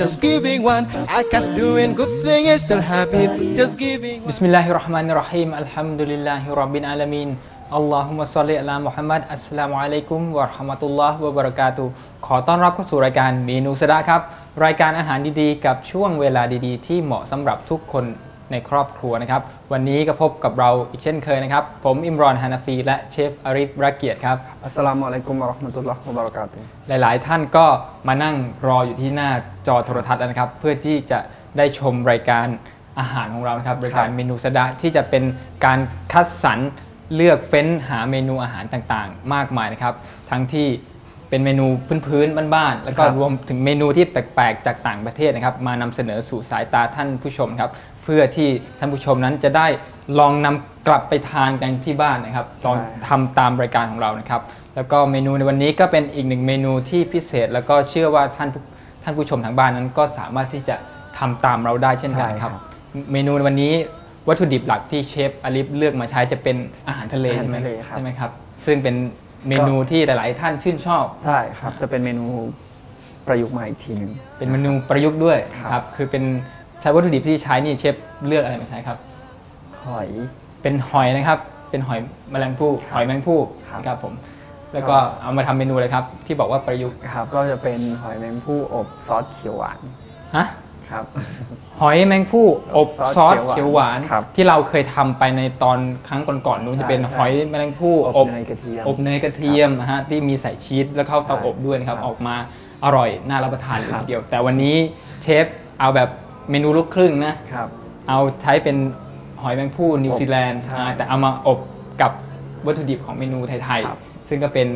Just giving one. I guess doing good thing is a habit. Just giving. บิสมิลลาฮิรเราะห์มานิรเราะฮีมอัลฮัมดุลิลลาฮิร็อบบิลอาลามีนอัลลอฮุมะศ็อลลิอะลามุฮัมมัดอัสสลามุอะลัยกุมวะเราะห์มะตุลลอฮ์วะบะเราะกาตุฮ์ขอต้อนรับเข้าสู่รายการเมนูสะดะครับ รายการอาหารดีๆ กับช่วงเวลาดีๆ ที่เหมาะสำหรับทุกคน ในครอบครัวนะครับ วันนี้ก็พบกับเราอีกเช่นเคยนะครับ ผมอิมรอนฮานาฟี และเชฟอาริฟรักเกียรติครับอัสสลามุอะลัยกุมวะเราะห์มะตุลลอฮ์วะบะเราะกาตุฮ์หลาย ๆ ท่านก็มานั่งรออยู่ที่หน้าจอโทรทัศน์แล้วนะครับ เพื่อที่จะได้ชมรายการอาหารของเรานะครับรายการเมนูสะดะที่จะเป็นการคัดสรรเลือกเฟ้นหาเมนูอาหารต่าง ๆ มากมายนะครับ ทั้งที่เป็นเมนูพื้นๆบ้านๆแล้วก็ครับรวมถึงเมนูที่แปลกๆ จากต่างประเทศนะครับ มานำเสนอสู่สายตาท่านผู้ชมครับ เพื่อที่ท่านผู้ชมนั้นจะได้ลองนำกลับไปทานกันที่บ้านนะครับ ลองทำตามรายการของเรานะครับ แล้วก็เมนูในวันนี้ก็เป็นอีกหนึ่งเมนูที่พิเศษ แล้วก็เชื่อว่าท่านผู้ท่านผู้ชมทางบ้านนั้นก็สามารถที่จะทำตามเราได้เช่นกันครับใช่ครับ เมนูในวันนี้วัตถุดิบหลักที่เชฟอาลิฟเลือกมาใช้จะเป็นอาหารทะเลอาหารใช่ไหมทะเลครับใช่ไหมครับ ซึ่งเป็นเมนูที่หลาย ๆ ท่านชื่นชอบ ใช่ครับ จะเป็นเมนูประยุกต์มาอีกทีหนึ่งเป็นเมนูประยุกต์ด้วยครับครับคือเป็น ใช้วัตถุดิบที่ใช้นี่เชฟเลือกอะไรมาใช้ครับ หอย เป็นหอยนะครับ เป็นหอยแมลงภู่หอยแมลงภู่ครับนะครับผม แล้วก็ เอามาทำเมนูเลยครับ ที่บอกว่าประยุกต์ครับก็จะเป็นหอยแมงผู้อบซอสเขียวหวานฮะครับ หอยแมงผู้อบซซออสสเขียวหวาน ครับที่เราเคยทำไปในตอนครั้งก่อนๆนู้นใช่จะเป็นใช่หอยแมลงผู้อบอบเนยกระเทียมอบเนยกระเทียมนะฮะที่มีใส่ชีสแล้วเข้าเตาใช่อบด้วยนะครับ ครับ ออกมาอร่อยน่ารับประทานเลยครับทีเดียว แต่วันนี้เชฟเอาแบบ เมนูลูกครึ่งนะ ครับ เอาใช้เป็นหอยแมงผู้นิวซีแลนด์ใช่อ่าแต่เอามาอบกับวัตถุดิบของเมนูไทยครับๆ ซึ่งก็เป็น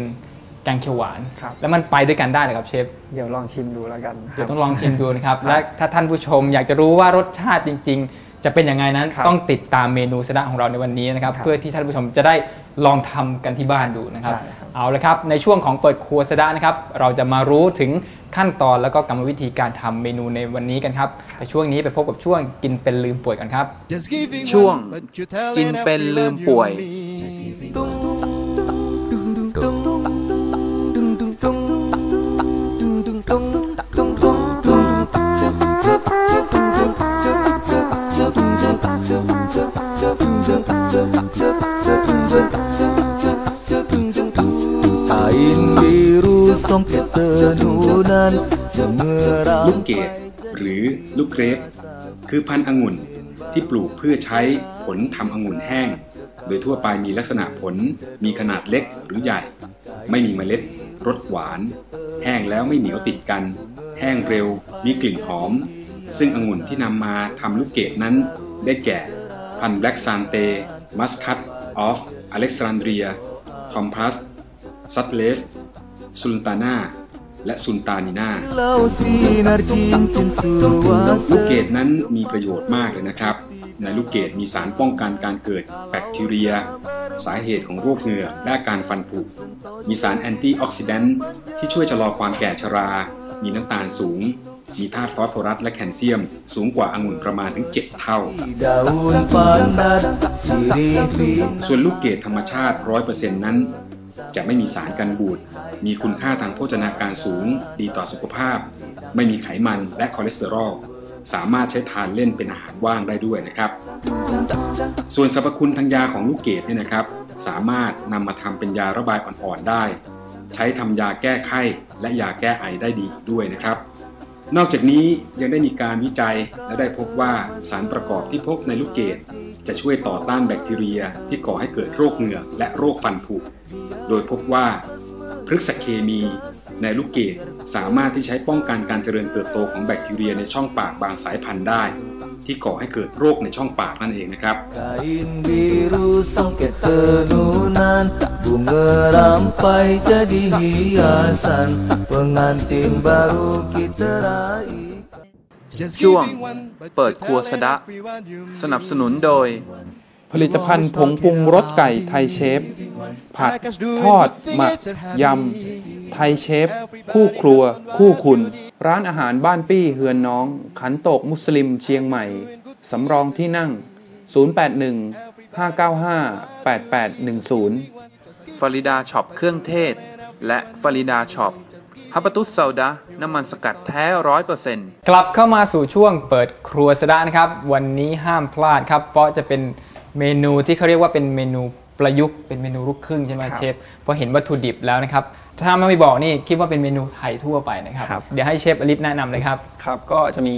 แกงเขียวหวาน ครับ แล้วมันไปด้วยกันได้เหรอครับเชฟ เดี๋ยวลองชิมดูแล้วกันคเดี๋ยรัวบต้องลองชิมดูนะครับ และถ้าท่านผู้ชมอยากจะรู้ว่ารสชาติจริง ๆ จะเป็นยังไงนั้นครับต้องติดตามเมนูสะดะของเราในวันนี้นะครับ ครับเพื่อที่ท่านผู้ชมจะได้ลองทำกันที่บ้านดูนะครับ ใช่ครับ เอาละครับ ในช่วงของเปิดครัวสะดะนะครับ เราจะมารู้ถึงขั้นตอนแล้วก็กรรมวิธีการทำเมนูในวันนี้กันครับ แต่ช่วงนี้ไปพบกับช่วงกินเป็นลืมป่วยกันครับ Just giving ช่วง one, but you're telling กินเป็นลืม everyone ป่วย you ลูกเกดหรือลูกเกรปคือพันธุ์องุ่นที่ปลูกเพื่อใช้ผลทำองุ่นแห้ง โดยทั่วไปมีลักษณะผลมีขนาดเล็กหรือใหญ่ ไม่มีเมล็ดรสหวาน แห้งแล้วไม่เหนียวติดกัน แห้งเร็ว มีกลิ่นหอม ซึ่งองุ่นที่นำมาทำลูกเกดนั้นได้แก่ พันธุ์แบล็กซานเต มัสคัตออฟอเล็กซานเดรีย ทอมพลัส ซัตเลสซุลตานาและซุลตานีนาลูกเกดนั้นมีประโยชน์มากเลยนะครับ ในลูกเกดมีสารป้องกันการเกิดแบคทีเรีย สาเหตุของโรคเหงือกและการฟันผุ มีสารแอนตี้ออกซิแดนต์ที่ช่วยชะลอความแก่ชรา มีน้ำตาลสูง มีธาตุฟอสฟอรัสและแคลเซียม สูงกว่าองุ่นประมาณถึง 7 เท่า ส่วนลูกเกดธรรมชาติ 100%นั้น จะไม่มีสารกันบูด มีคุณค่าทางโภชนาการสูง ดีต่อสุขภาพ ไม่มีไขมันและคอเลสเตอรอล สามารถใช้ทานเล่นเป็นอาหารว่างได้ด้วยนะครับ ส่วนสรรพคุณทางยาของลูกเกดเนี่ยนะครับ สามารถนำมาทำเป็นยาระบายอ่อนๆได้ ใช้ทำยาแก้ไข้และยาแก้ไอได้ดีด้วยนะครับ นอกจากนี้ยังได้มีการวิจัยและได้พบว่าสารประกอบที่พบในลูกเกดจะช่วยต่อต้านแบคทีเรียที่ก่อให้เกิดโรคเหงือกและโรคฟันผุ โดยพบว่าพฤกษเคมีในลูกเกดสามารถที่ใช้ป้องกันการเจริญเติบโตของแบคทีเรียในช่องปากบางสายพันธุ์ได้ ที่ก่อให้เกิดโรคในช่องปากนั่นเองนะครับ Kain biru songket tenunan Bunga rampai jadi hiasan Pengantin baru kita raih Just ช่วง giving one, but เปิด you ครัว tell สะดะ everyone you สนับสนุนโดย ผลิตภัณฑ์ผงปรุงรสไก่ไทยเชฟ ผัด ทอด หมัก ยำ ไทยเชฟ คู่ครัว คู่คุณ ร้านอาหารบ้านปี้เฮือนน้อง ขันโตกมุสลิมเชียงใหม่ สำรองที่นั่ง 081 595 8810ฟาริดาช็อปเครื่องเทศ และฟาริดาช็อปฮับปะตุสซาดะน้ำมันสกัดแท้ร้อยเปอร์เซ็นต์กลับเข้ามาสู่ช่วงเปิดครัวสะดานะครับ วันนี้ห้ามพลาดครับ เพราะจะเป็นเมนูที่เขาเรียกว่าเป็นเมนูประยุกต์เป็นเมนูลูกครึ่งใช่ไหมเชฟเพราะเห็นวัตถุดิบแล้วนะครับ ถ้าไม่บอกนี่คิดว่าเป็นเมนูไทยทั่วไปนะครับ ครับ เดี๋ยวให้เชฟอลิฟแนะนำเลยครับ ครับก็จะมี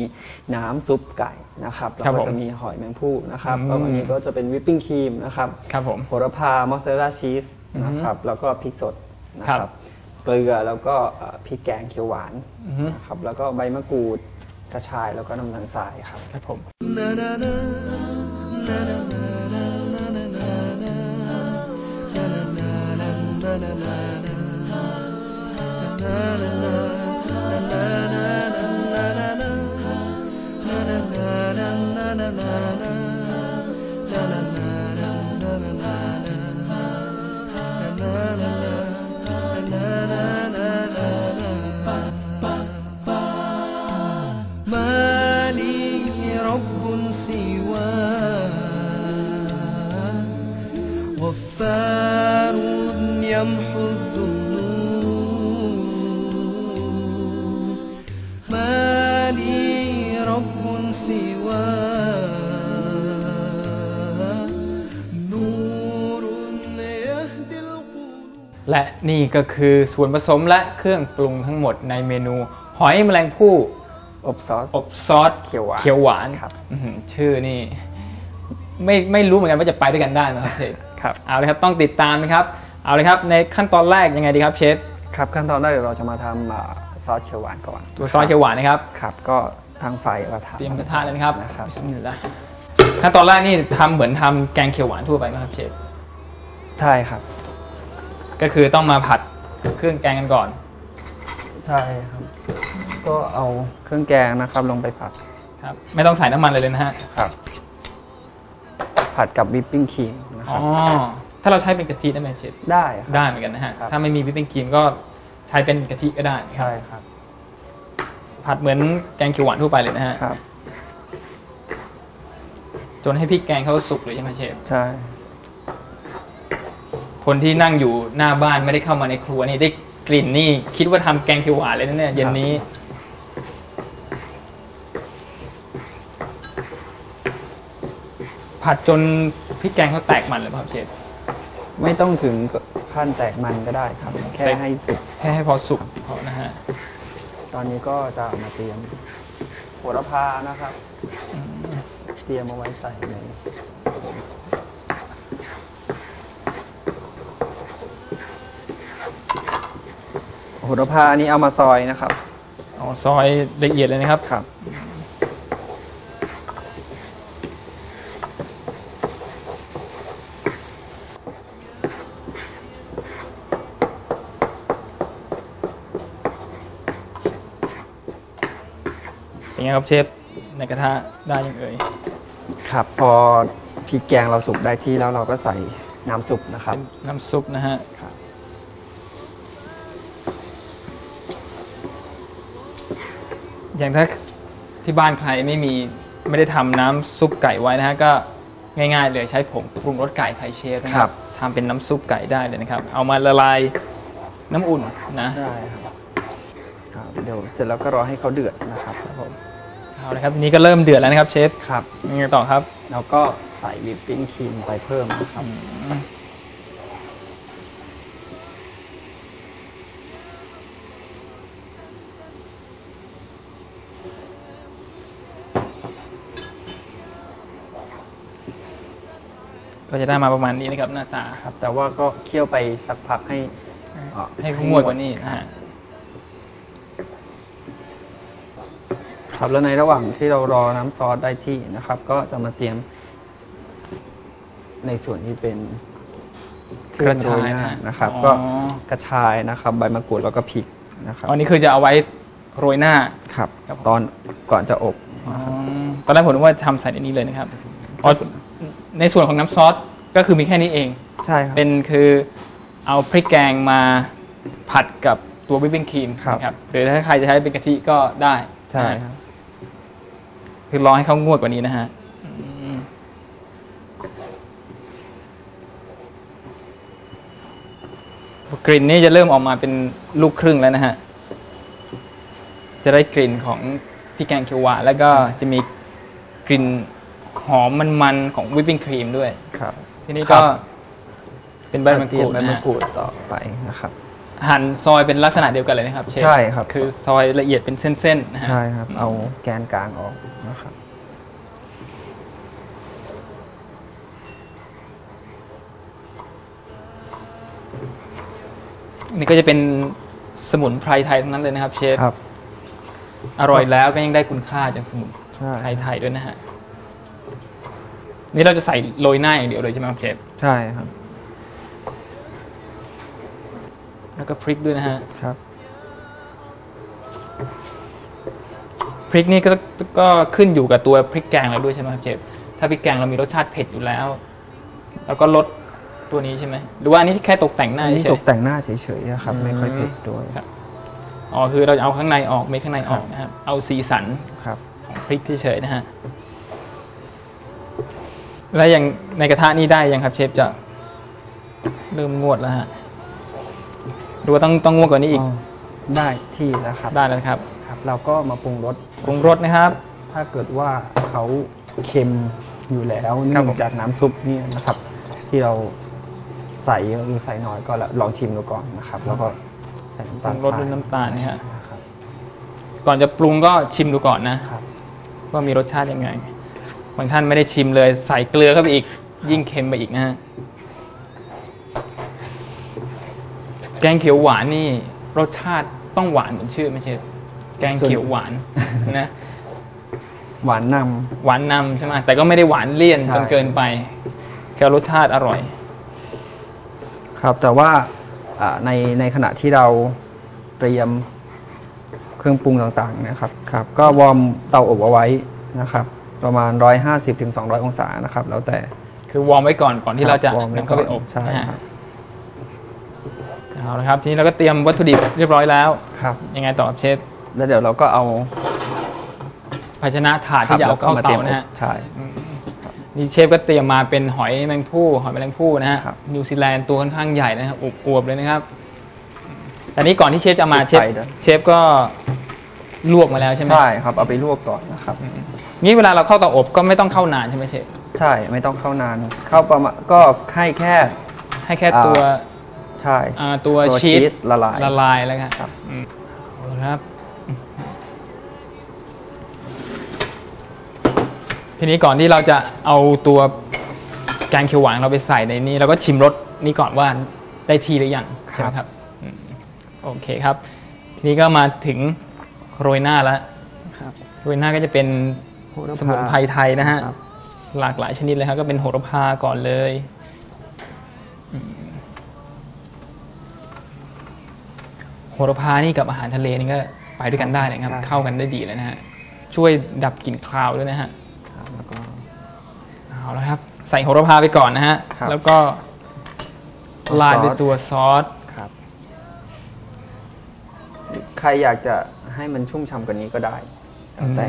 น้ำซุปไก่นะครับครัแล้วบก็ผมจะมีหอยแมงภู่นะครับอืม แล้วอันนี้ก็จะเป็นวิปปิ้งครีมนะครับครับผม โหระพามอสซาเรลล่าชีสนะครับแล้วก็พริกสดนะคครัรับบเกลือแล้วก็เอ่อพริกแกงเขียวหวานนะครับแล้วก็ใบมะกรูดกระชายแล้วก็น้ำตาลทรายครับ ครับผม غفار يمحو الذنوب. และนี่ก็คือส่วนผสมและเครื่องปรุงทั้งหมดในเมนู หอยแมลงภู่อบซอสอบซอสเขียวหวานเขียวหวานครับอื้อหือชื่อนี่ไม่ไม่รู้เหมือนกันว่าจะไปด้วยกันได้ไหมครับเชฟครับเอาเลยครับต้องติดตามนะครับ เอาเลยครับในขั้นตอนแรกยังไงดีครับเชฟครับขั้นตอนแรกเดี๋ยวเราจะมาทำอ่าซอสเขียวหวานก่อน ตัวซอสเขียวหวานนะครับครับ ก็ทางไฟเราทำเตรียมกระทะเลยนะครับนะครับบิสมิลลาห์ขั้นตอนแรกนี่ทำเหมือนทำแกงเขียวหวานทั่วไปไหมครับเชฟใช่ครับ ก็คือต้องมาผัดเครื่องแกงกันก่อน ใช่ครับ ก็เอาเครื่องแกงนะครับลงไปผัดครับ ไม่ต้องใส่น้ำมันเลยเลยนะฮะครับ ผัดกับวิปปิ้งครีมนะคอ๋อรับ ถ้าเราใช้เป็นกะทิได้ไหมเชฟได้ครับ ได้เหมือนกันนะฮะครับ ถ้าไม่มีวิปปิ้งครีมก็ใช้เป็นกะทิก็ได้ใช่ครับผัดเหมือนแกงเขียวหวานทั่วไปเลยนะฮะครับ จนให้พริกแกงเขาสุกเลยใช่ไหมเชฟ ใช่ คนที่นั่งอยู่หน้าบ้านไม่ได้เข้ามาในครัวนี่ได้กลิ่นนี่ คิดว่าทำแกงเขียวหวานเลยนะเนี่ยเย็นนี้ ผัดจนพริกแกงเขาแตกมันเลยป่ะครับเชฟ ไม่ต้องถึงขั้นแตกมันก็ได้ครับ แค่แตก ให้สุกแค่ให้พอสุกพอนะฮะตอนนี้ก็จะเอามาเตรียมโหระพานะครับ เตรียมเอาไว้ใส่ใน โหระพานี้เอามาซอยนะครับ เอาซอยละเอียดเลยนะครับ ครับ เป็นไงครับเชฟ ในกระทะได้ยังเอ่ย ครับ พอพริกแกงเราสุกได้ที่แล้วเราก็ใส่น้ำซุปนะครับ เป็นน้ำซุปนะฮะ ครับ อย่างถ้าที่บ้านใครไม่มีไม่ได้ทำน้ำซุปไก่ไว้นะฮะก็ง่ายๆเลยใช้ผงปรุงรสไก่ไทยเชฟนะครับทำเป็นน้ำซุปไก่ได้เลยนะครับ เอามาละลายน้ำอุ่นนะใช่ครับครับเดี๋ยวเสร็จแล้วก็รอให้เขาเดือดนะครับเอาเลยครับนี่ก็เริ่มเดือดแล้วนะครับเชฟครับยังไงต่อครับ แล้วก็ใส่วิปปิ้งครีมไปเพิ่มนะครับ ก็จะได้มาประมาณนี้นะครับหน้าตาครับ แต่ว่าก็เคี่ยวไปสักพักให้เอ่อให้งวดกว่านี้นะฮะครับแล้วในระหว่างที่เรารอน้ำซอสได้ที่นะครับ ก็จะมาเตรียม ในส่วนที่เป็นเครื่องโรยหน้านะครับอ๋อก็กระชายนะครับ ใบมะกรูดแล้วก็พริกนะครับอันนี้คือจะเอาไว้โรยหน้าครับครับตอนก่อนจะอบอ๋อตอนแรกผมนึกว่าทำใส่ในนี้เลยนะครับอ๋อ ในส่วนของน้ำซอสก็คือมีแค่นี้เอง ใช่ครับ เป็นคือเอาพริกแกงมาผัดกับตัววิปปิ้งครีมครับ นะครับหรือถ้าใครจะใช้เป็นกะทิก็ได้ใช่นะครับ คือรอให้เขางวดกว่านี้นะฮะอืมกลิ่นนี่จะเริ่มออกมาเป็นลูกครึ่งแล้วนะฮะ จะได้กลิ่นของพริกแกงเขียวหวานแล้วก็จะมีกลิ่น หอมมันๆของวิปปิ้งครีมด้วย ครับ ทีนี้ครัก็บเป็นใบมะกรูดใบนะมะฮะกรูดต่อไปนะครับ หั่นซอยเป็นลักษณะเดียวกันเลยนะครับเชฟใช่ครับ คือซอยละเอียดเป็นเส้นๆนะฮะ ใช่ครับ เอาแกนกลางออกนะครับ นี่ก็จะเป็นสมุนไพรไทยทั้งนั้นเลยนะครับเชฟ ครับ อร่อยแล้วก็ยังได้คุณค่าจากสมุนใช่ ไพรไทยด้วยนะฮะ นี่เราจะใส่โรยหน้าอย่างเดียวเลยใช่ไหมครับเชฟใช่ครับ แล้วก็พริกด้วยนะฮะครับพริกนี่ก็ก็ขึ้นอยู่กับตัวพริกแกงเราด้วยใช่ไหมครับเชฟถ้าพริกแกงเรามีรสชาติเผ็ดอยู่แล้ว แล้วก็ลดตัวนี้ใช่ไหมหรือว่าอันนี้แค่ตกแต่งหน้าอันนี้เฉตยกแต่งหน้าเฉยๆนะครับอืมไม่ค่อยเผ็ดด้วยครับๆอ๋อคือเราจะเอาข้างในออกไม่ข้างในออกนะครับ เอาสีสันครับของพริกเฉยๆนะฮะ แล้วอย่างในกระทะนี่ได้ยังครับเชฟจะเริ่มงวดแล้วฮะหรือว่าต้องต้องงวดกว่านี้อีกได้ที่แล้วครับได้แล้วครับครับ เราก็มาปรุงรสปรุงรสนะครับ ถ้าเกิดว่าเขาเค็มอยู่แล้วครัเนื่บองผมจากน้ำซุปเนี่ยนะครับ ที่เราใส่หรือใส่น้อยก็ลองชิมดูก่อนนะครับ แล้วก็ใส่น้ำปรุตาลงทรสรายด้วยน้ำตาลนี่ฮะนะครับก่อนจะปรุงก็ชิมดูก่อนนะครับว่ามีรสชาติยังไง บางท่านไม่ได้ชิมเลยใส่เกลือเข้าไปอีก ยิ่งเค็มไปอีกนะฮะแกงเขียวหวานนี่รสชาติต้องหวานเหมือนชื่อไม่ใช่ แกงเขียวหวานนะ หวานนหวานนำใช่ไหมแต่ก็ไม่ได้หวานเลี่ยนใช่จนเกินไปแค่รสชาติอร่อยำครับ แต่ว่าอ่าในในขณะที่เราเตรียมเครื่องปรุงต่างๆนะครับครับ ก็วอร์มเตาอบเอาไว้นะครับ ประมาณ 150-200ถึง200 องศานะครับ แล้วแต่ คือวอร์มไว้ก่อนก่อนที่เราจะวอร์มว้นำเข้าไปอบใช่นะฮะครับเอาละครับทีนี้เราก็เตรียมวัตถุดิบเรียบร้อยแล้ว ครับ ยังไงต่อครับเชฟแล้วเดี๋ยวเราก็เอาภาชนะถาดที่จะเอาเข้าครับเตาแล้วก็มนะฮะอบใช่ นี่เชฟก็เตรียมมาเป็นหอยแมงผู้หอยแมลงภู่นะฮะครับ นิวซีแลนด์ตัวค่อนข้างใหญ่นะครับอวบๆเลยนะครับแต่นี้ก่อนที่เชฟจะเอามาเชฟใส่ด้วยเชฟก็ลวกมาแล้วใช่ไหมใช่ครับเอาไปลวกก่อนนะครับ งี้เวลาเราเข้าเตาอบก็ไม่ต้องเข้านานใช่ไหมเชฟใช่ไม่ต้องเข้านานเข้าประมาณก็ให้แค่ ให้แค่อ่าตัวใช่อ่าตัวตัวชีชีสสละลาย ละลายแล้วครับครับ อืมเอาละครับ ทีนี้ก่อนที่เราจะเอาตัวแกงเขียวหวานเราไปใส่ในนี้ เราก็ชิมรสนี้ก่อนว่าได้ทีหรือยังใช่ไหมครับอืมโอเคครับ ทีนี้ก็มาถึงโรยหน้าแล้วครับ โรยหน้าก็จะเป็นโหระพา สมุนไพรไทยนะฮะครับหลากหลายชนิดเลยครับก็เป็นโหระพาก่อนเลยอืมโหระพานี่กับอาหารทะเลนี่ก็ไปด้วยกันได้เลยครับ เข้ากันได้ดีเลยนะฮะ ช่วยดับกลิ่นคาวด้วยนะฮะครับแล้วก็เอาละครับ ใส่โหระพาไปก่อนนะฮะครับแล้วก็ลาดด้วยตัวซอสครับ ใครอยากจะให้มันชุ่มฉ่ำกว่านี้ก็ได้แล้วแต่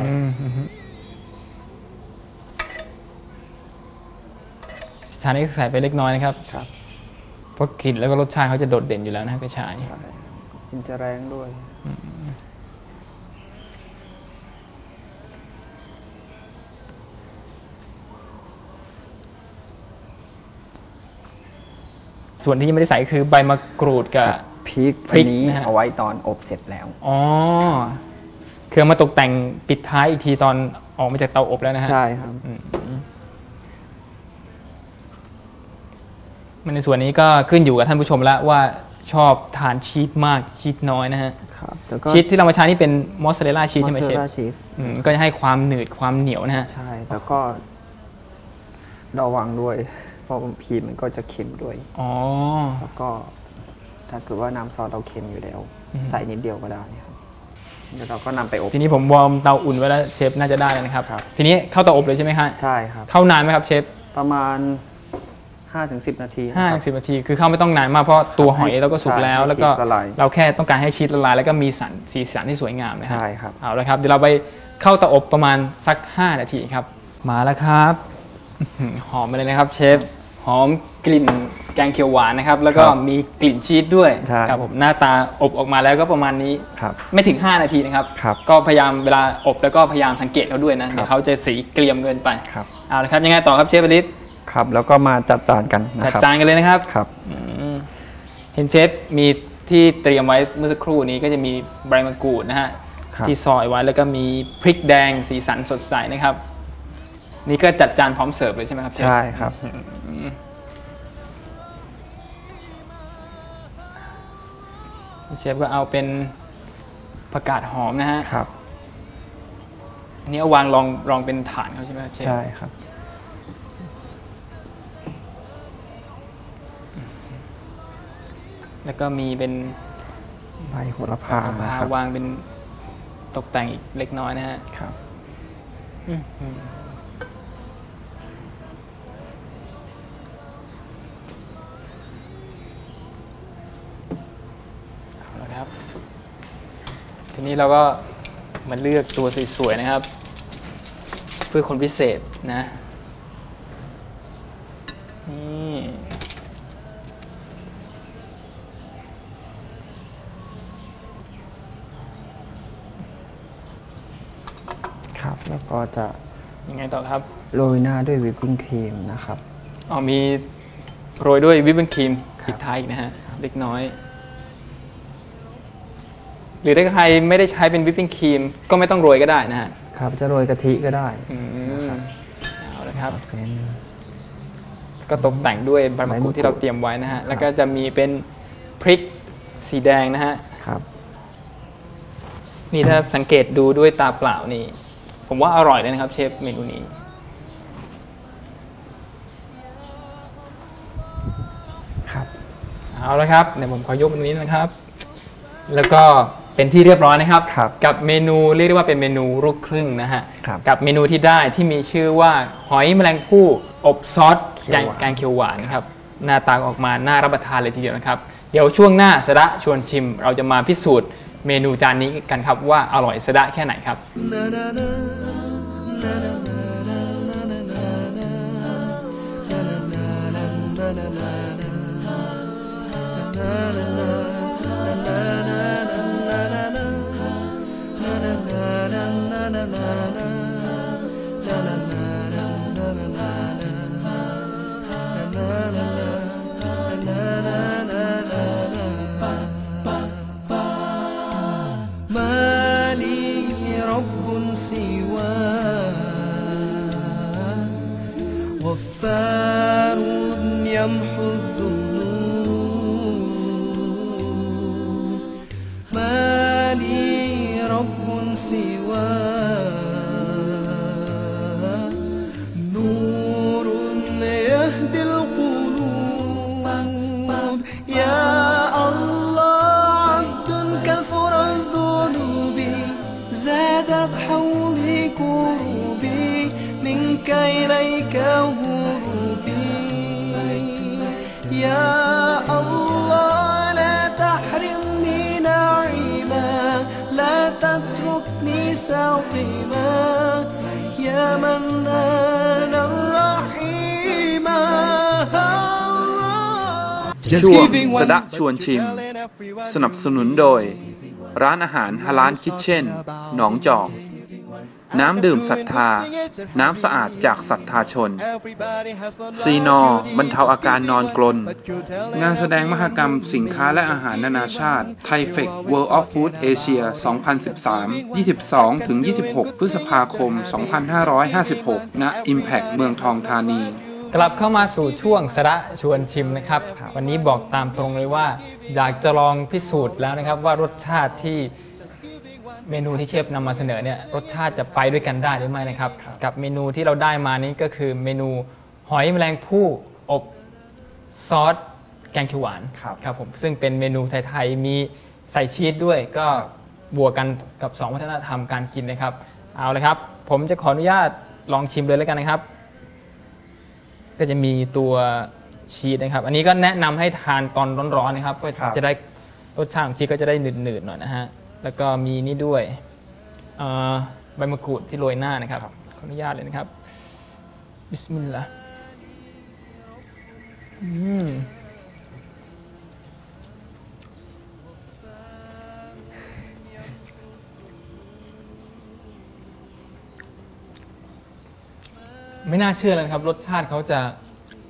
อืมอืมอืมชานี่ใส่ไปเล็กน้อยนะครับครับเพราะกลิ่นแล้วก็รสชาติเขาจะโดดเด่นอยู่แล้วนะฮะกระชายมันจะแรงด้วย ส่วนที่ยังไม่ได้ใส่คือใบมะกรูดกับพริกพริอักนนี้นะฮะเอาไว้ตอนอบเสร็จแล้ว อ๋อคือเอามาตกแต่งปิดท้ายอีกทีตอนออกมาจากเตาอบแล้วนะฮะใช่ครับ มันในส่วนนี้ก็ขึ้นอยู่กับท่านผู้ชมแล้วว่าชอบทานชีสมากชีสน้อยนะฮะ ครับแล้วก็ชีสที่เรามาใช้นี่เป็นมอสซาเรลล่าชีสใช่ไหมเชฟชีสอืมก็จะให้ความหนืดความเหนียวนะฮะ ใช่ แล้วก็ระวังด้วย เพราะพีมันก็จะเค็มด้วย อ๋อ แล้วก็ถ้าเกิดว่าน้ำซอสเราเค็มอยู่แล้วอืมใส่นิดเดียวก็ได้ครับแล้วเราก็นำไปอบ ทีนี้ผมวอร์มเตาอุ่นไว้แล้วเชฟน่าจะได้แล้วนะครับ ครับ ทีนี้เข้าเตาอบเลยใช่ไหมฮะ ใช่ครับ เข้านานไหมครับเชฟประมาณ 5-10 นาทีห้านะคถึรับงสิบนาที คือเข้าไม่ต้องนานมากเพราะตัวหอยเราก็สุกใช่แล้วให้แล้วก็ชีสละลายเราแค่ต้องการให้ชีสละลาย แล้วก็มีสันสีสันที่สวยงามนะฮะใช่ครับเอาละครับเดี๋ยวเราไปเข้าเตาอบประมาณสัก 5 นาทีครับ มาแล้วครับอื้อหือหอมมาเลยนะครับเชฟหอมกลิ่นแกงเขียวหวานนะครับ แล้วก็ครับมีกลิ่นชีสด้วยใช่ครับผมหน้าตาอบออกมาแล้วก็ประมาณนี้ครับไม่ถึง 5 นาทีนะครับครับ ก็พยายามเวลาอบแล้วก็พยายามสังเกตเขาด้วยนะเดี๋ยวเขาจะสีเกรียมเกินไปครับเอาละครับยังไงต่อครับเชฟอลิศ ครับ แล้วก็มาจัดจานกันนะจัดครับ จานกันเลยนะครับครับ อืมเห็นเชฟมีที่เตรียมไว้เมื่อสักครู่นี้ก็จะมีใบมะกรูดนะฮะครับ ที่ซอยไว้แล้วก็มีพริกแดงสีสันสดใสนะครับ นี่ก็จัดจานพร้อมเสิร์ฟเลยใช่ไหมครับเชฟ ใช่ครับ เชฟก็เอาเป็นผักกาดหอมนะฮะครับ อันนี้เอาวางรองรองเป็นฐานเขาใช่ไหมครับเชฟใช่ครับ แล้วก็มีเป็นใบโหระพาพานะครับวางเป็นตกแต่งอีกเล็กน้อยนะฮะครับ อืมอืมเอาละครับ ทีนี้เราก็มาเลือกตัวสวยๆนะครับ เพื่อคนพิเศษนะ นี่ ครับ แล้วก็จะยังไงต่อครับ โรยหน้าด้วยวิปปิ้งครีมนะครับอ๋อมีโรยด้วยวิปปิ้งครีมปิดท้ายอีกนะฮะเล็กน้อย หรือถ้าใครไม่ได้ใช้เป็นวิปปิ้งครีมก็ไม่ต้องโรยก็ได้นะฮะครับ จะโรยกะทิก็ได้อืมเอาละครับเป็นก็ตกแต่งด้วยใบมะกรูดที่เราเตรียมไว้นะฮะแล้วก็จะมีเป็นพริกสีแดงนะฮะครับ นี่ถ้าสังเกตดูด้วยตาเปล่านี่ ผมว่าอร่อยเลยนะครับ เชฟเมนูนี้ ครับ เอาละครับเดี๋ยวผมขอยกตรงนี้นะครับ แล้วก็เป็นที่เรียบร้อยนะครับ ครับกับเมนูเรียกได้ว่าเป็นเมนูลูกครึ่งนะฮะ ครับกับเมนูที่ได้ที่มีชื่อว่าหอยแมลงภู่อบซอสเขีแกยวงหวานแกงเขียวหวานนะครับ หน้าตาออกมาน่ารับประทานเลยทีเดียวนะครับ เดี๋ยวช่วงหน้าสะดะชวนชิม เราจะมาพิสูจน์ เมนูจานนี้กันครับว่าอร่อยสะดะแค่ไหนครับ ما غفار يمحو الذنوب. ช่วงสะดะชวนชิม สนับสนุนโดย ร้านอาหารฮาลานคิทเช่น หนองจอก น้ำดื่มศรัทธา น้ำสะอาดจากศรัทธาชน ซีนอบรรเทาอาการนอนกลน งานแสดงมหกรรมสินค้าและอาหารนานาชาติไทเฟก World of Food Asia 2013 22-26 พฤษภาคม 2556 ณ Impact เมืองทองธานี กกลับเข้ามาสู่ช่วงสาระชวนชิมนะครับ วันนี้บอกตามตรงเลยว่า อยากจะลองพิสูจน์แล้วนะครับ ว่ารสชาติที่เมนูที่เชฟนำมาเสนอเนี่ยรสชาติจะไปด้วยกันได้หรือไม่นะครับ กับเมนูที่เราได้มานี้ก็คือเมนูหอยแมลงภู่อบซอสแกงเขียวหวานครับครับผมซึ่งเป็นเมนูไทยๆมีใส่ชีสด้วยก็บวกกันกับ 2 วัฒนธรรมการกินนะครับ เอาเลยครับ ผมจะขออนุญาตลองชิมเลยแล้วกันนะครับ ก็จะมีตัวชีสนะครับ อันนี้ก็แนะนำให้ทานตอนร้อนๆนะครับ ก็ครับจะได้รสชาติของชีสก็จะได้หนืดๆหน่อยนะฮะ แล้วก็มีนี่ด้วยเอ่อใบมะกรูดที่โรยหน้านะครับ ขออนุญาตเลยนะครับ บิสมิลลาห์อืม ไม่น่าเชื่อเลยนะครับ รสชาติเขาจะ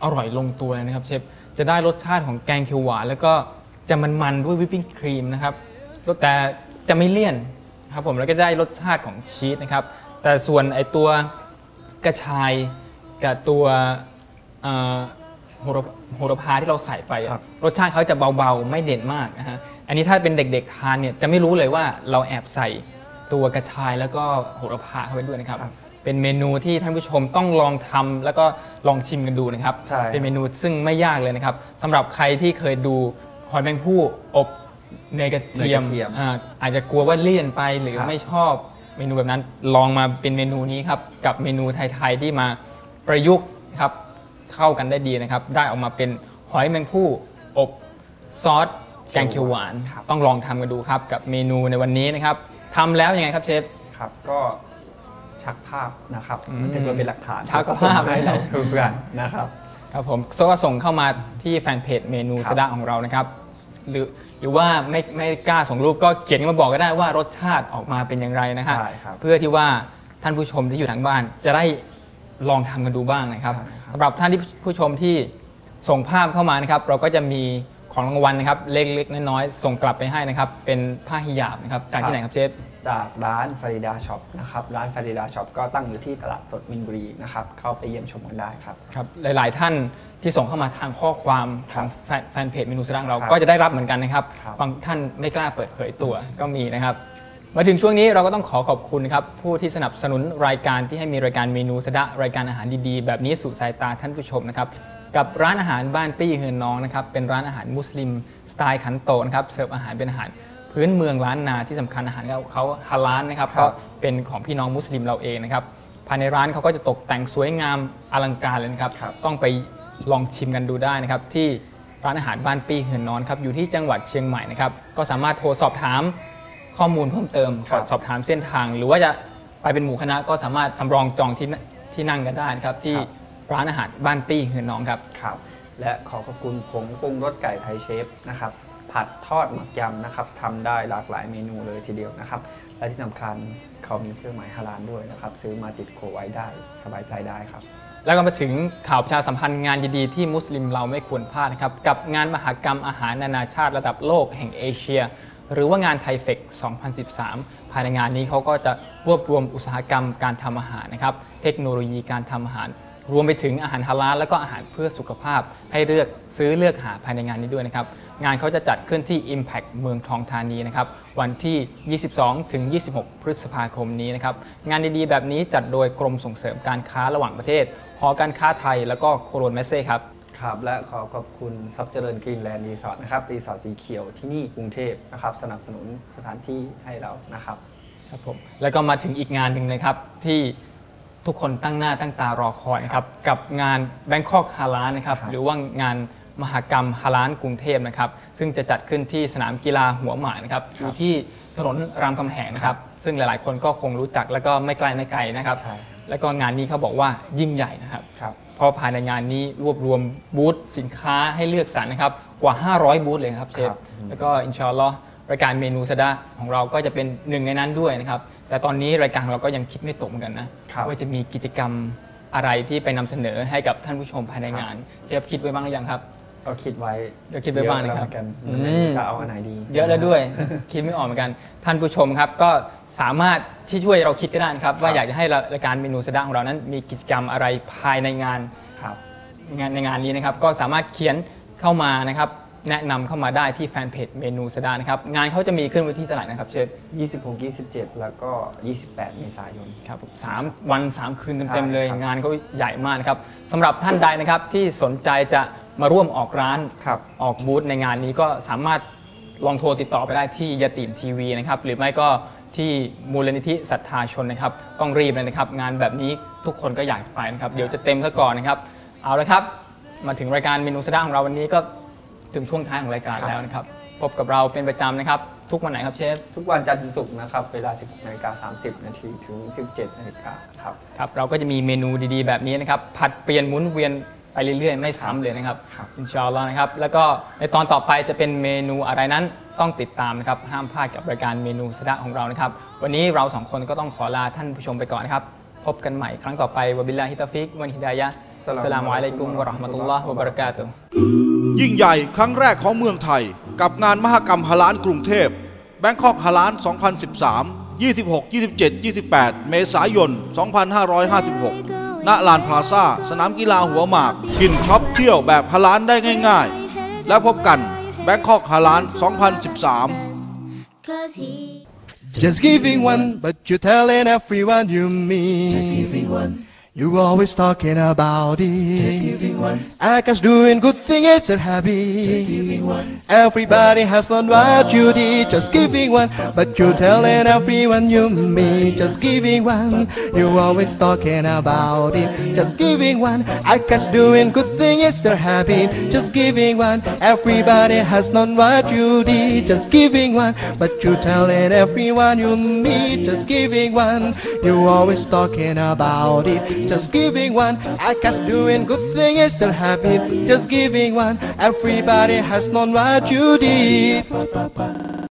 อร่อยลงตัวเลยนะครับเชฟจะได้รสชาติของแกงเขียวหวานแล้วก็จะมันๆด้วยวิปปิ้งครีมนะครับรสแต่จะไม่เลี่ยนครับผมแล้วก็ได้รสชาติของชีสนะครับ แต่ส่วนไอตัวกระชายกับตัวเอ่อโหระโหระพาที่เราใส่ไปอะรสชาติเขาจะเบาๆ ไม่เด่นมากนะฮะอันนี้ถ้าเป็นเด็กๆทานเนี่ยจะไม่รู้เลยว่าเราแอบใส่ตัวกระชายแล้วก็โหระพาเข้าไปด้วยนะครับ เป็นเมนูที่ท่านผู้ชมต้องลองทำแล้วก็ลองชิมกันดูนะครับ ใช่ เป็นเมนูซึ่งไม่ยากเลยนะครับสำหรับใครที่เคยดูหอยแมงผู้อบเนยกระเทียมเนยกระเทียมอ่าอาจจะกลัวว่าเลี่ยนไปหรือครับ ไม่ชอบเมนูแบบนั้นลองมาเป็นเมนูนี้ครับกับเมนูไทยๆที่มาประยุกต์ครับเข้ากันได้ดีนะครับ ได้ออกมาเป็นหอยแมงผู้อบซอสแกงเขียวหวาน ต้องลองทำกันดูครับกับเมนูในวันนี้นะครับทำแล้วยังไงครับเชฟ ครับก็ ชักภาพนะครับอืมเป็นตัวเป็นหลักฐานชักภาพให้เราดูกันนะครับครับผมก็ส่งเข้ามาที่แฟนเพจเมนูครับสดาของเรานะครับ หรือหรือว่าไม่ไม่กล้าส่งรูปก็เขียนมาบอกก็ได้ว่ารสชาติออกมาเป็นอย่างไรนะฮะใช่ครับเพื่อที่ว่าท่านผู้ชมที่อยู่ทางบ้าน จะได้ลองทำกันดูบ้างนะครับสำหรับท่านที่ผู้ชมที่ส่งภาพเข้ามานะครับ เราก็จะมีของรางวัลนะครับ เล็กๆน้อยๆส่งกลับไปให้นะครับ เป็นผ้าฮิญาบนะครับจากที่ไหนครับเชฟจากร้านฟาริดาช็อปนะครับร้านฟาริดาช็อปก็ตั้งอยู่ที่ตลาดสดมินบุรีนะครับเข้าไปเยี่ยมชมกันได้ครับครับหลาย ๆ ท่านที่ส่งเข้ามาทางข้อความของแฟนแฟนเพจเมนูสร้างเราครับก็จะได้รับเหมือนกันนะครับครับบางท่านไม่กล้าเปิดเผยตัวก็มีนะครับ มาถึงช่วงนี้เราก็ต้องขอขอบคุณครับผู้ที่สนับสนุนรายการที่ให้มีรายการเมนูสดะรายการอาหารดี ๆ แบบนี้สู่สายตาท่านผู้ชมนะครับกับร้านอาหารบ้านปี้เฮือนน้องนะครับเป็นร้านอาหารมุสลิมสไตล์ขันโตะนะครับเสิร์ฟอาหารเป็นอาหาร พื้นเมืองล้านนาที่สำคัญอาหารเขาเขาฮาลาลนะครับเพราะเป็นของพี่น้องมุสลิมเราเองนะครับภายในร้านเขาก็จะตกแต่งสวยงามอลังการเลยนะครับต้องไปลองชิมกันดูได้นะครับ ที่ร้านอาหารบ้านปี้เหือนนอนครับอยู่ที่จังหวัดเชียงใหม่นะครับก็สามารถโทรสอบถามข้อมูลเพิ่มเติมขอสอบถามเส้นทาง หรือว่าจะไปเป็นหมู่คณะก็สามารถสำรองจองที่นที่นั่งกันได้นะครับ ที่ร้านอาหารบ้านปี้เหือนน้องครับครับ และขอขอบคุณผงปรุงรสไก่ไทยเชฟนะครับ ผัดทอดหมักยำนะครับทำได้หลากหลายเมนูเลยทีเดียวนะครับ และที่สำคัญเขามีเครื่องหมายฮาลาลด้วยนะครับ ซื้อมาติดโคไว้ได้สบายใจได้ครับ แล้วก็มาถึงข่าวประชาสัมพันธ์งานดีๆที่มุสลิมเราไม่ควรพลาดนะครับ กับงานมหกรรมอาหารนานาชาติระดับโลกแห่งเอเชีย หรือว่างานไทเฟก2013 ภายในงานนี้เขาก็จะรวบรวมอุตสาหกรรมการทำอาหารนะครับ เทคโนโลยีการทำอาหาร รวมไปถึงอาหารฮาลาลและก็อาหารเพื่อสุขภาพ ให้เลือกซื้อเลือกหาภายในงานนี้ด้วยนะครับ งานเขาจะจัดขึ้นที่ Impact เมืองทองธานีนะครับ วันที่ 22 ถึง 26 พฤษภาคมนี้นะครับ งานดีๆ แบบนี้จัดโดยกรมส่งเสริมการค้าระหว่างประเทศ หอการค้าไทยแล้วก็โคโรนเมสเซ่ครับ ครับ และขอขอบคุณซับเจริญกรีนแลนด์รีสอร์ทนะครับรีสอร์ทสีเขียวที่นี่กรุงเทพนะครับสนับสนุนสถานที่ให้เรานะครับ ครับผม แล้วก็มาถึงอีกงานหนึ่งนะครับที่ ทุกคนตั้งหน้าตั้งตารอคอยนะครับกับงาน Bangkok ฮาลานนะครับครับหรือว่างานมหกรรมฮาลานกรุงเทพนะครับซึ่งจะจัดขึ้นที่สนามกีฬาหัวหมากนะครับอยู่ที่ถนนรามคำแหงนะครับซึ่งหลายๆ คนก็คงรู้จักแล้วก็ไม่ไกลไม่ไกลนะครับใช่แล้วก็งานนี้เขาบอกว่ายิ่งใหญ่นะครับครับเพราะภายในงานนี้รวบรวมบูธสินค้าให้เลือกสรรนะครับกว่า 500 บูธเลยครับเชฟครับแล้วก็อินชาอัลลอฮ์ รายการเมนูซะดะของเราก็จะเป็นหนึ่งในนั้นด้วยนะครับ แต่ตอนนี้รายการของเราก็ยังคิดไม่ตกเหมือนกันนะครับว่าจะมีกิจกรรมอะไรที่ไปนำเสนอให้กับท่านผู้ชมภายในงานเชฟคิดไว้บ้างหรือยังครับก็คิดไว้เดี๋ยวคิดไว้บ้างนะครับเยอแล้วเหมือนกันอืมจะเอาอันไหนดี เยอะแล้วด้วย คิดไม่ออกเหมือนกัน ท่านผู้ชมครับก็สามารถที่ช่วยเราคิดก็ได้นะครับ ว่าอยากจะให้รายการเมนูสะดะของเรานั้น มีกิจกรรมอะไรภายในงานครับงานในงานนี้นะครับ ก็สามารถเขียนเข้ามานะครับ แนะนำเข้ามาได้ที่แฟนเพจเมนูสดานะครับ งานเขาจะมีขึ้นวันที่เท่าไหร่นะครับเชฟ26 27 แล้วก็ 28 เมษายน ครับผมสามวัน 3 คืนเต็มๆเลย ใช่ครับ งานเขาใหญ่มากนะครับสำหรับท่านใดนะครับที่สนใจจะมาร่วมออกร้าน ครับ ออกบูธในงานนี้ก็สามารถลองโทรติดต่อไปได้ที่ยาติมทีวีนะครับหรือไม่ก็ที่มูลนิธิศรัทธาชนนะครับต้องรีบเลยนะครับ งานแบบนี้ทุกคนก็อยากจะไปนะครับ เดี๋ยวจะเต็มซะก่อนนะครับ เอาละครับ มาถึงรายการเมนูสะด้าของเราวันนี้ก็ ถึงช่วงท้ายของรายการแล้วนะครับ พบกับเราเป็นประจำนะครับ ทุกวันไหนครับเชฟ ทุกวันจันทร์ถึงศุกร์นะครับ เวลา16นาฬิกา30 นาทีถึง 17นาฬิกาครับ ครับ เราก็จะมีเมนูดีๆ แบบนี้นะครับ ผัดเปลี่ยนหมุนเวียนไปเรื่อยๆ ไม่ซ้ำเลยนะครับครับอินชาอัลลอฮ์นะครับ แล้วก็ในตอนต่อไปจะเป็นเมนูอะไรนั้นต้องติดตามนะครับ ห้ามพลาดกับรายการเมนูสะดะของเรานะครับ วันนี้เราสองคนก็ต้องขอลาท่านผู้ชมไปก่อนนะครับ พบกันใหม่ครั้งต่อไปวะบิลลาฮิตาฟิกวันฮิดายะห์อั สสลามุอะลัยกุมวะเราะห์มะตุลลอฮ์วะบะเราะกาตุฮ์ยิ่งใหญ่ครั้งแรกของเมืองไทย กับงานมหกรรมฮาลานกรุงเทพแบงคอกฮาลาน 2013 26 27 28 เมษายน 2556 ณ ลานพลาซ่าสนามกีฬาหัวหมาก กินช็อปเที่ยวแบบฮาลานได้ง่าย ๆ แล้วพบกันแบงคอกฮาลาน 2013 Cause he Just giving one, but you're telling everyone you meet. Just giving one. You always talking about it. Just giving one. Akash doing good thing, it's a habit. Just giving one. Everybody has learned what you did. Just giving one, but you're telling everyone you meet. Just giving one. You always talking about it. Just giving one. I Akash doing good thing, it's their habit. Just giving one. Everybody has known what you did. Just giving one, but you're telling everyone you meet. Just giving one. You always talking about it. Just giving one. Akash doing good thing, it's their habit. Just giving one. Everybody has known what you did.